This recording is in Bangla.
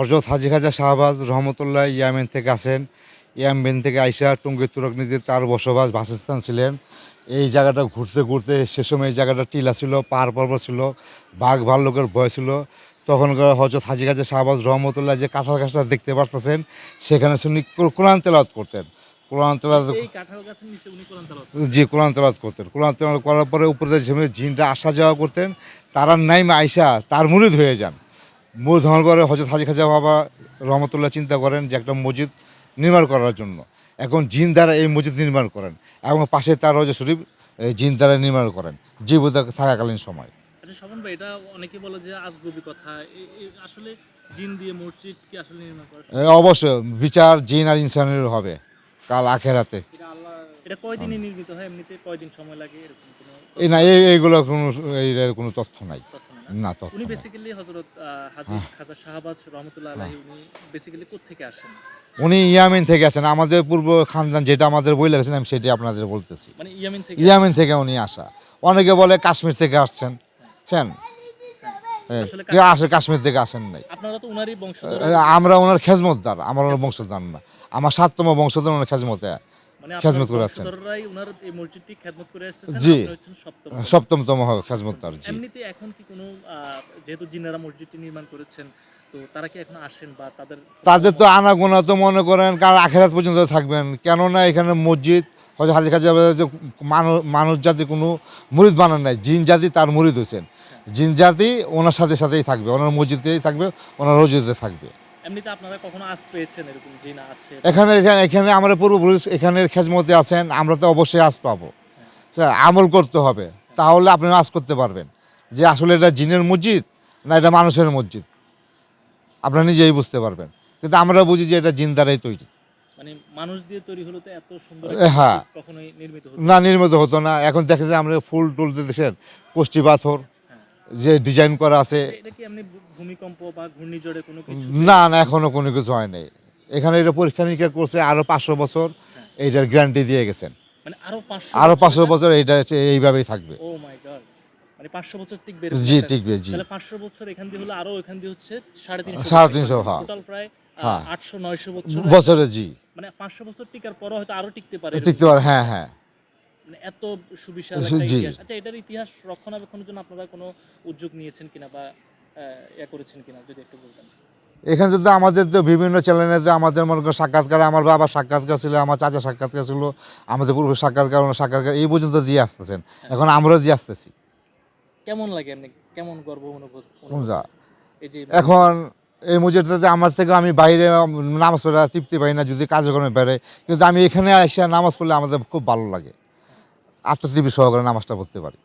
হজরত হাজি খাজা শাহবাজ রহমতুল্লাহ ইয়ামেন থেকে আসেন। ইয়ামেন থেকে আইসা টুঙ্গি তুরক নিতে তার বসবাস বাসস্থান ছিলেন। এই জায়গাটা ঘুরতে ঘুরতে সে সময় এই জায়গাটা টিলা ছিল পাহাড় পর্বত ছিল বাঘ ভাল্লুকের ভয় ছিল। তখনকার হজরত হাজি খাজা শাহবাজ রহমতুল্লাহ যে কাঁঠাল গাছটা দেখতে পারতেছেন সেখানে শুনি কোরআন তেলাওয়াত করতেন। কোরআন তেলাওয়াত উনি জি কোরআন তেলাওয়াত করতেন। কোরআন তেলাওয়াত করার পরে উপরে যে জিনটা আসা যাওয়া করতেন তারা নাইমে আইসা তার মুরিদ হয়ে যান। হওয়ার পরে হজরত হাজি খাজা বাবা রহমতুল্লাহ চিন্তা করেন যে একটা মসজিদ নির্মাণ করার জন্য। এখন জিন দ্বারা এই মসজিদ নির্মাণ করেন এবং পাশে তার হজরত শরীফ এই জিন দ্বারা নির্মাণ করেন। জীবিত থাকাকালীন সময়। আচ্ছা স্বপন ভাই এটা অনেকে বলে যে আজগবি কথা। এ- এ- আসলে জিন দিয়ে মসজিদ কি আসলে নির্মাণ করা অবশ্যই বিচার জিন আর ইনসানের হবে কাল আখেরাতে। এটা কয়দিনে নির্মিত হয়? এমনিতে কয়দিন সময় লাগে? এরকম কোনো এই না এই এইগুলো কোনো এই কোনো তথ্য নেই। না? তথ্য উনি বেসিক্যালি হজরত হাজি খাজা শাহবাজ রহমতুল্লাহ আলাহি উনি বেসিক্যালি থেকে আসেন? উনি ইয়ামিন থেকে আছেন আমাদের পূর্ব খানদান যেটা আমাদের বই লেগেছেন আমি সেটাই আপনাদের বলতেছি। মানে ইয়ামিন থেকে? ইয়ামিন থেকে উনি আসা। অনেকে বলে কাশ্মীর থেকে আসছেন। বুঝছেন হ্যাঁ, আসে কাশ্মীর থেকে আসেন নাই। তো আমরা ওনার খেজমতদার আমার ওনার বংশধর না। আমার সাততম বংশধর ওনার খেজমতে। মানে করে আসছেন। বংশধররাই উনার এই মসজিদটি খেদমত করে আসতেছেন জি। আপনি হচ্ছেন সপ্তম সপ্তমতম খেজমতদার জি। এমনিতে এখন কি কোনো যেহেতু জিনারা মসজিদটি নির্মাণ করেছেন তো তারা কি এখন আসেন বা তাদের তাদের তো আনাগোনা তো মনে করেন কারণ আখেরাত পর্যন্ত থাকবেন। কেননা এখানে মসজিদ হয়তো হাজি খাজা যে মানুষ মানুষ জাতি কোনো মুরিদ বানান নাই জিন জাতি তার মুরিদ হয়েছেন। জিন জাতি ওনার সাথে সাথেই থাকবে ওনার মসজিদেই থাকবে ওনার রোজিতে থাকবে। এমনিতে আপনারা কখনো আজ পেয়েছেন এরকম জিন আছে? এখানে এখানে- এখানে আমরা পূর্বপুরুষ এখানের খেজমতে আছেন আমরা তো অবশ্যই আজ পাবো। আমল করতে হবে। তাহলে আপনি আজ করতে পারবেন। যে আসলে এটা জিনের মসজিদ না এটা মানুষের মসজিদ? আপনারা নিজেই বুঝতে পারবেন। কিন্তু আমরা বুঝি যে এটা জিন দ্বারাই তৈরি। মানে মানুষ দিয়ে তৈরি হলো তো এত সুন্দর হ্যাঁ। কখনোই নির্মিত হতো না নির্মিত হতো না। এখন দেখে যে আমরা ফুল টুল দিতেছেন কষ্টি পাথর হ্যাঁ। যে ডিজাইন করা আছে। না না এখনও কোনো কিছু হয় নাই। এখানে এটা পরীক্ষা নিরীক্ষা করছে আরও পাঁচশো বছর এইটার গ্যারান্টি দিয়ে গেছেন। মানে আরও পাঁচশো বছর এইটা এইভাবেই থাকবে। গড মানে পাঁচশো বছর টিকবে জি টিকবে জি। তাহলে পাঁচশো বছর এখান দিয়ে হলো আরও এখান দিয়ে হচ্ছে সাড়ে তিনশো সাড়ে তিনশো, হ্যাঁ। প্রায় হ্যাঁ। আটশো নয়শো বছর বছরে জি। মানে পাঁচশো বছর টিকার পরও হয়তো আরও টিকতে পারে টিকতে পারে হ্যাঁ হ্যাঁ। এত সুবিশাল একটা ইতিহাস। আচ্ছা এটার ইতিহাস রক্ষণাবেক্ষণের জন্য আপনারা কোনো উদ্যোগ নিয়েছেন কিনা বা ইয়া করেছেন কিনা যদি একটু বলতেন। এখানে তো আমাদের তো বিভিন্ন চ্যানেলে তো আমাদের মনে করেন সাক্ষাৎকার আমার বাবা সাক্ষাৎকার ছিল আমার চাচা সাক্ষাৎকার ছিল আমাদের পূর্বে সাক্ষাৎকার সাক্ষাৎকার এই পর্যন্ত দিয়ে আসতেছেন। এখন আমরাও দিয়ে আসতেছি। কেমন লাগে এমনি? কেমন গর্ব অনুভব? এখন এই মসজিদটাতে আমার থেকে আমি বাইরে নামাজ পড়ে তৃপ্তি পাই না যদি কাজকর্মে বেড়ে কিন্তু আমি এখানে এসে নামাজ পড়লে আমাদের খুব ভালো লাগে। আত্মতৃপ্তি সহকারে নামাজটা পড়তে পারি।